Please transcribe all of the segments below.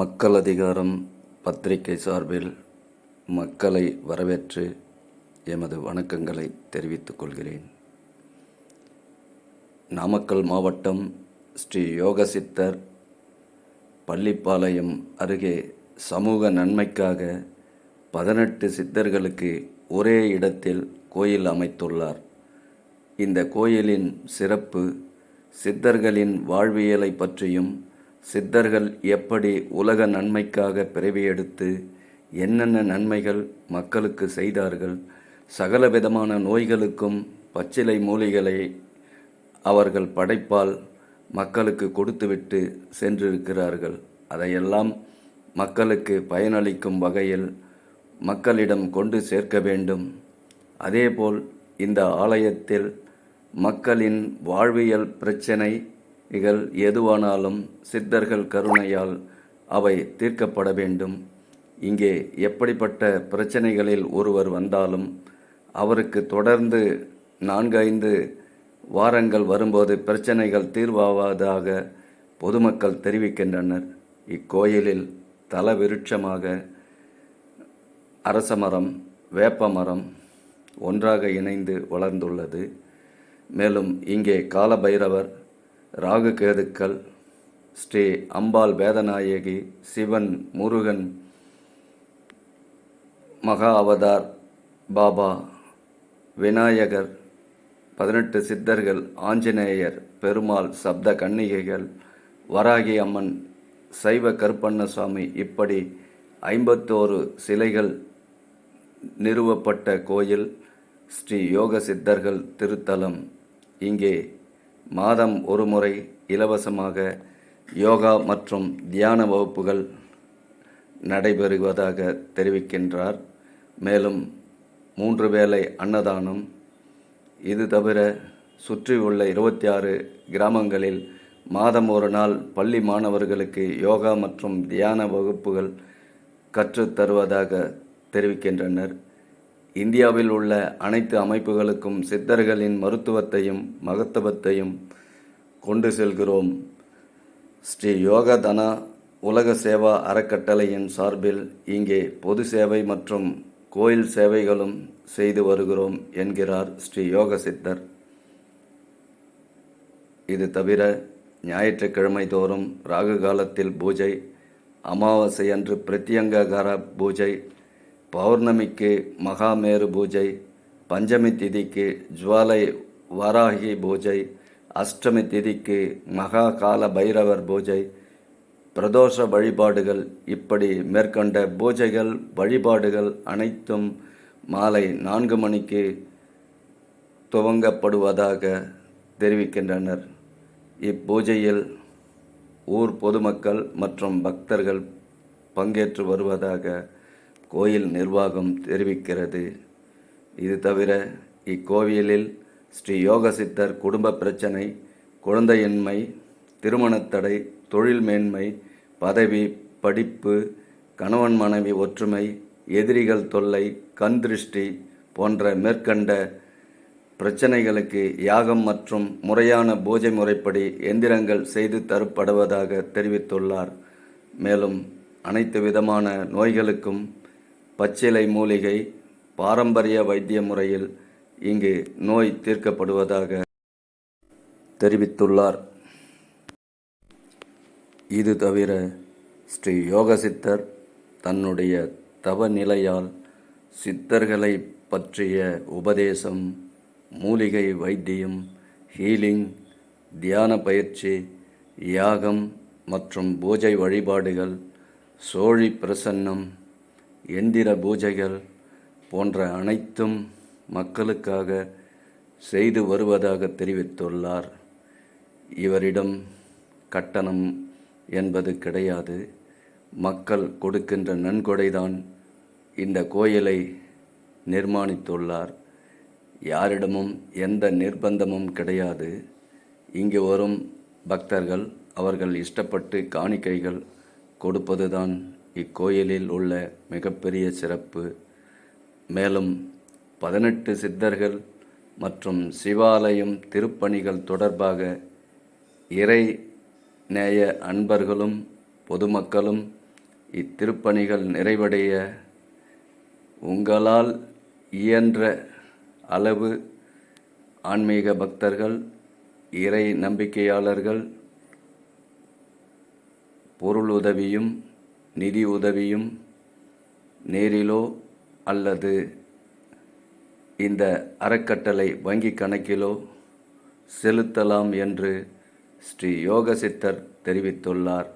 மக்கள் அதிகாரம் பத்திரிகை சார்பில் மக்களை வரவேற்று எமது வணக்கங்களை தெரிவித்துக் கொள்கிறேன். நாமக்கல் மாவட்டம் ஸ்ரீ யோகசித்தர் பள்ளிப்பாளையம் அருகே சமூக நன்மைக்காக பதினெட்டு சித்தர்களுக்கு ஒரே இடத்தில் கோயில் அமைத்துள்ளார். இந்த கோயிலின் சிறப்பு சித்தர்களின் வாழ்வியலை பற்றியும் சித்தர்கள் எப்படி உலக நன்மைக்காக பிறவி எடுத்து என்னென்ன நன்மைகள் மக்களுக்கு செய்தார்கள் சகல விதமான நோய்களுக்கும் பச்சிலை மூலிகளை அவர்கள் படைப்பால் மக்களுக்கு கொடுத்துவிட்டு சென்றிருக்கிறார்கள். அதையெல்லாம் மக்களுக்கு பயனளிக்கும் வகையில் மக்களிடம் கொண்டு சேர்க்க வேண்டும். அதேபோல் இந்த ஆலயத்தில் மக்களின் வாழ்வியல் இகல் எதுவானாலும் சித்தர்கள் கருணையால் அவை தீர்க்கப்பட வேண்டும். இங்கே எப்படிப்பட்ட பிரச்சனைகளில் ஒருவர் வந்தாலும் அவருக்கு தொடர்ந்து நான்கைந்து வாரங்கள் வரும்போது பிரச்சனைகள் தீர்வாவதாக பொதுமக்கள் தெரிவிக்கின்றனர். இக்கோயிலில் தல விருட்சமாக அரசமரம் வேப்பமரம் ஒன்றாக இணைந்து வளர்ந்துள்ளது. மேலும் இங்கே காலபைரவர் ராகு கேதுக்கள் ஸ்ரீ அம்பாள் வேதநாயகி சிவன் முருகன் மகா அவதார் பாபா விநாயகர் பதினெட்டு சித்தர்கள் ஆஞ்சநேயர் பெருமாள் சப்த கன்னிகைகள் வராகி அம்மன் சைவ கருப்பண்ணசுவாமி இப்படி ஐம்பத்தோரு சிலைகள் நிறுவப்பட்ட கோயில் ஸ்ரீ யோக சித்தர்கள் திருத்தலம். இங்கே மாதம் ஒரு முறை இலவசமாக யோகா மற்றும் தியான வகுப்புகள் நடைபெறுவதாக தெரிவிக்கின்றார். மேலும் மூன்று வேளை அன்னதானம். இது தவிர சுற்றியுள்ள இருபத்தி ஆறு கிராமங்களில் மாதம் ஒரு நாள் பள்ளி மாணவர்களுக்கு யோகா மற்றும் தியான வகுப்புகள் கற்றுத்தருவதாக தெரிவிக்கின்றனர். இந்தியாவில் உள்ள அனைத்து அமைப்புகளுக்கும் சித்தர்களின் மருத்துவத்தையும் மகத்துவத்தையும் கொண்டு செல்கிறோம். ஸ்ரீ யோகதனா உலக சேவா அறக்கட்டளையின் சார்பில் இங்கே பொது சேவை மற்றும் கோயில் சேவைகளும் செய்து வருகிறோம் என்கிறார் ஸ்ரீ யோக சித்தர். இது தவிர ஞாயிற்றுக்கிழமை தோறும் ராகு காலத்தில் பூஜை அமாவாசை அன்று பிரத்யங்ககார பூஜை பௌர்ணமிக்கு மகாமேரு பூஜை பஞ்சமி திதிக்கு ஜுவாலை வராகி பூஜை அஷ்டமி திதிக்கு மகா கால பைரவர் பூஜை பிரதோஷ வழிபாடுகள். இப்படி மேற்கொண்ட பூஜைகள் வழிபாடுகள் அனைத்தும் மாலை நான்கு மணிக்கு துவங்கப்படுவதாக தெரிவிக்கின்றனர். இப்பூஜையில் ஊர் பொதுமக்கள் மற்றும் பக்தர்கள் பங்கேற்று வருவதாக கோயில் நிர்வாகம் தெரிவிக்கிறது. இது தவிர இக்கோவிலில் ஸ்ரீ யோக சித்தர் குடும்ப பிரச்சனை குழந்தையின்மை திருமணத்தடை தொழில் மேன்மை பதவி படிப்பு கணவன் மனைவி ஒற்றுமை எதிரிகள் தொல்லை கண் திருஷ்டி போன்ற மேற்கண்ட பிரச்சனைகளுக்கு யாகம் மற்றும் முறையான பூஜை முறைப்படி எந்திரங்கள் செய்து தரப்படுவதாக தெரிவித்துள்ளார். மேலும் அனைத்து விதமான நோய்களுக்கும் பச்சிலை மூலிகை பாரம்பரிய வைத்திய முறையில் இங்கு நோய் தீர்க்கப்படுவதாக தெரிவித்துள்ளார். இது தவிர ஸ்ரீ யோகசித்தர் தன்னுடைய தவ நிலையால் சித்தர்களை பற்றிய உபதேசம் மூலிகை வைத்தியம் ஹீலிங் தியான பயிற்சி யாகம் மற்றும் பூஜை வழிபாடுகள் சோழி பிரசன்னம் எந்திர பூஜைகள் போன்ற அனைத்தும் மக்களுக்காக செய்து வருவதாக தெரிவித்துள்ளார். இவரிடம் கட்டணம் என்பது கிடையாது. மக்கள் கொடுக்கின்ற நன்கொடைதான் இந்த கோயிலை நிர்மாணித்துள்ளார். யாரிடமும் எந்த நிர்பந்தமும் கிடையாது. இங்கு வரும் பக்தர்கள் அவர்கள் இஷ்டப்பட்டு காணிக்கைகள் கொடுப்பதுதான் இக்கோயிலில் உள்ள மிகப்பெரிய சிறப்பு மேலும் பதினெட்டு சித்தர்கள் மற்றும் சிவாலயம் திருப்பணிகள் தொடர்பாக இறை நேய அன்பர்களும் பொதுமக்களும் இத்திருப்பணிகள் நிறைவடைய உங்களால் இயன்ற அளவு ஆன்மீக பக்தர்கள் இறை நம்பிக்கையாளர்கள் பொருள் உதவியும் நிதி உதவியும் நேரிலோ அல்லது இந்த அறக்கட்டளை வங்கி கணக்கிலோ செலுத்தலாம் என்று ஸ்ரீ யோக சித்தர் தெரிவித்துள்ளார்.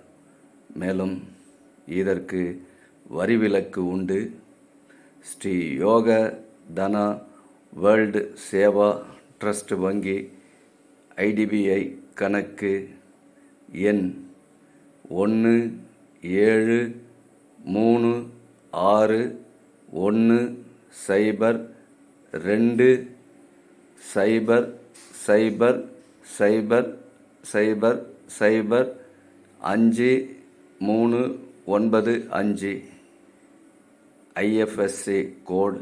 மேலும் இதற்கு வரிவிலக்கு உண்டு. ஸ்ரீ யோக தனா வேர்ல்டு சேவா ட்ரஸ்ட் வங்கி ஐடிபிஐ கணக்கு எண் ஒன்று ஏழு மூணு ஆறு ஒன்று சைபர் ரெண்டு சைபர் சைபர் சைபர் சைபர் சைபர் அஞ்சு மூணு ஒன்பது அஞ்சு. IFSC code.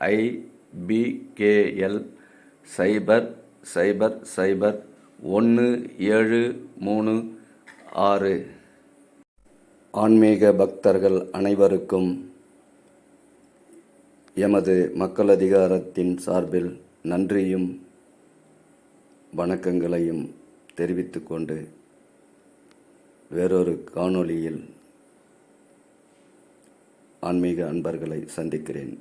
ஐபிகேஎல் சைபர் சைபர் சைபர் ஒன்று ஏழு மூணு ஆறு. ஆன்மீக பக்தர்கள் அனைவருக்கும் எமது மக்கள் அதிகாரத்தின் சார்பில் நன்றியும் வணக்கங்களையும் தெரிவித்துக்கொண்டு வேறொரு காணொளியில் ஆன்மீக அன்பர்களை சந்திக்கிறேன்.